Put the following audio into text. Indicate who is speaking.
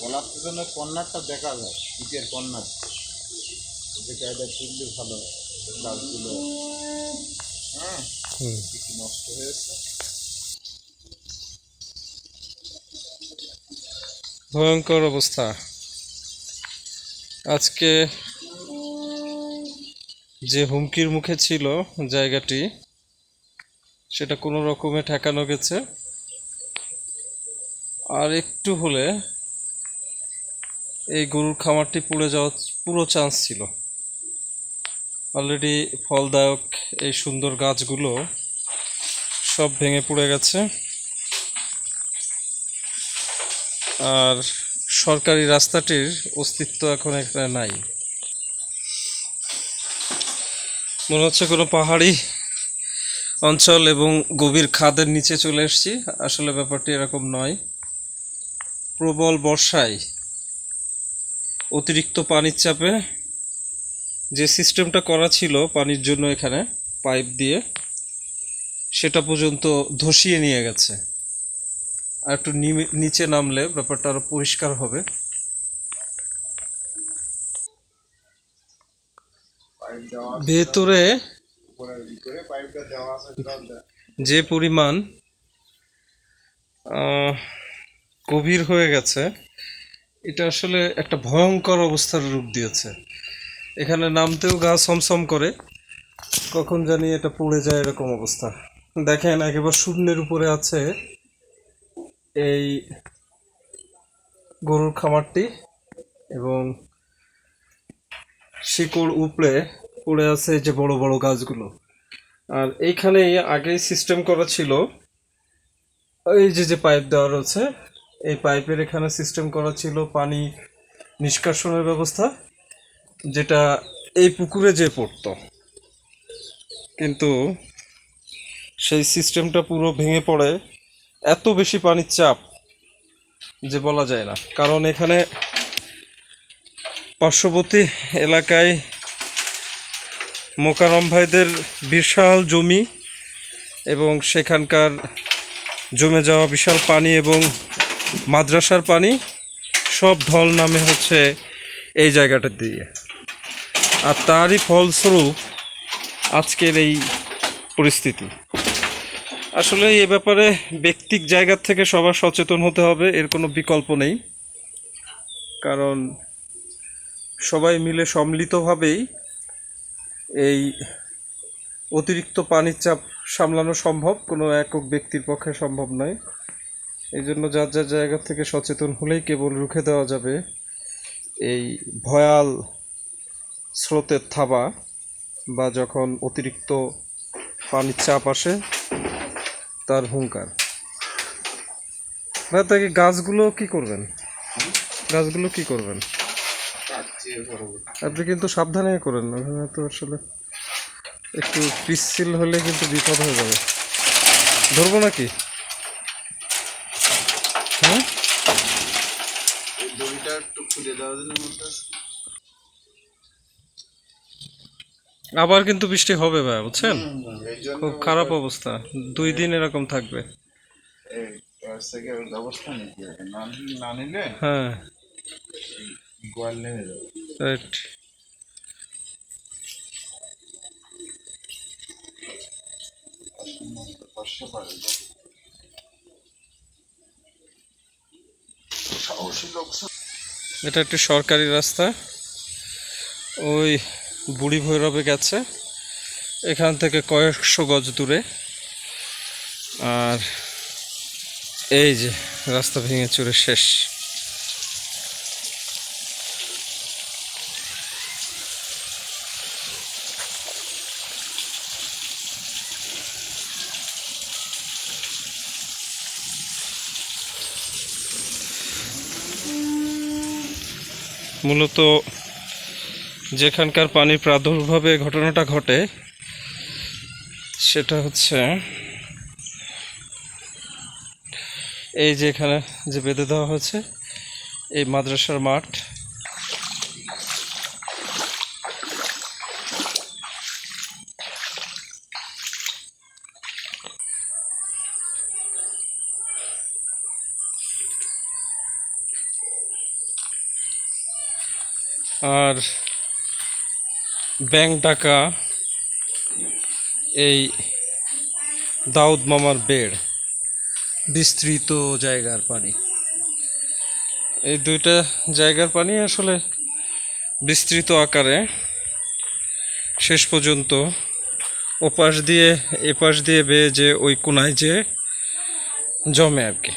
Speaker 1: পলাশটা জন্য কর্নারটা দেখা যায় ইটের কর্নার যে কায়দা তুললে ভালো হয় গাছগুলো হ্যাঁ কিছু নষ্ট হয়েছে।
Speaker 2: ভয়ঙ্কর অবস্থা। আজকে যে হুমকির মুখে ছিল জায়গাটি সেটা কোনো রকমে ঠেকানো গেছে। আর একটু হলে গরুর খামারটি পুড়ে যাওয়ার পুরো চান্স ছিল। অলরেডি ফলদায়ক এই সুন্দর গাছগুলো সব ভেঙে পুড়ে গেছে। আর সরকারি রাস্তাটির অস্তিত্ব এখন এখানে নাই। মনে হচ্ছে কোনো পাহাড়ি অঞ্চল এবং গভীর খাদের নিচে চলে এসেছি। আসলে ব্যাপারটি এরকম নয়। প্রবল বর্ষায় অতিরিক্ত পানির চাপে যে সিস্টেমটা করা ছিল পানির জন্য এখানে পাইপ দিয়ে, সেটা পর্যন্ত ধসিয়ে নিয়ে গেছে। আর একটু নিচে নামলে ব্যাপারটা আরও পরিষ্কার হবে। ভেতরে যে পরিমাণ গভীর হয়ে গেছে এটা আসলে একটা ভয়ঙ্কর অবস্থার রূপ দিয়েছে। এখানে নামতেও গা সমসম করে, কখন জানি এটা পড়ে যায় এরকম অবস্থা। দেখেন, একেবারে শূন্যের উপরে আছে এই গরুর খামারটি এবং শিকড় উপড়ে পড়ে আছে যে বড় বড় গাছগুলো। আর এইখানে আগেই সিস্টেম করা ছিল, এই যে যে পাইপ দেওয়া রয়েছে এই পাইপের এখানে সিস্টেম করা ছিল পানি নিষ্কাশনের ব্যবস্থা, যেটা এই পুকুরে যে পড়তো। কিন্তু সেই সিস্টেমটা পুরো ভেঙে পড়ে, এত বেশি পানির চাপ যে বলা যায় না। কারণ এখানে পার্শ্ববর্তী এলাকায় মোকারম ভাইদের বিশাল জমি এবং সেখানকার জমে যাওয়া বিশাল পানি এবং মাদ্রাসার পানি, সব ঢল নামে হচ্ছে এই জায়গাটা দিয়ে। আর তারই ফলস্বরূপ আজকের এই পরিস্থিতি। আসলে এ ব্যাপারে ব্যক্তিক জায়গা থেকে সবার সচেতন হতে হবে, এর কোনো বিকল্প নেই। কারণ সবাই মিলে সম্মিলিতভাবেই এই অতিরিক্ত পানির চাপ সামলানো সম্ভব, কোনো একক ব্যক্তির পক্ষে সম্ভব নয়। এই জন্য যার যার জায়গা থেকে সচেতন হলেই কেবল রুখে দেওয়া যাবে এই ভয়াল স্রোতের থাবা বা যখন অতিরিক্ত পানির চাপ আসে, তার হুঙ্কার। ভাই, তাকে গাছগুলো কি করবেন? গাছগুলো কি করবেন? আপনি কিন্তু সাবধানে করেন, ওখানে তো আসলে একটু পিচ্ছিল হলে কিন্তু বিপদ হয়ে যাবে। ধরবো নাকি হ্যাঁ
Speaker 1: এই দড়িটা একটু খুলে
Speaker 2: আবার কিন্তু বৃষ্টি হবে ভাই বুঝছেন? খুব খারাপ অবস্থা। দুই দিন এরকম থাকবে। হ্যাঁ। রাইট
Speaker 1: সাহসী লোক
Speaker 2: এটা একটি সরকারি রাস্তা। ওই বুড়ি ভৈরবে গেছে। এখান থেকে কয়েকশো গজ দূরে। আর এই যে রাস্তা ভেঙে চুরে শেষ। মূলত যেখানকার পানির প্রাদুর্ভাবে ঘটনাটা ঘটে, সেটা হচ্ছে এই যে এখানে যে বেঁধে দেওয়া হয়েছে, এই মাদ্রাসার মাঠ। আর ব্যাং ডাকা এই দাউদ মামার বেড়, বিস্তৃত জায়গার পানি। এই দুইটা জায়গার পানি আসলে বিস্তৃত আকারে। শেষ পর্যন্ত ওপাশ দিয়ে, এপাশ দিয়ে বেয়ে যে ওই কোনায় যে জমে আর কি।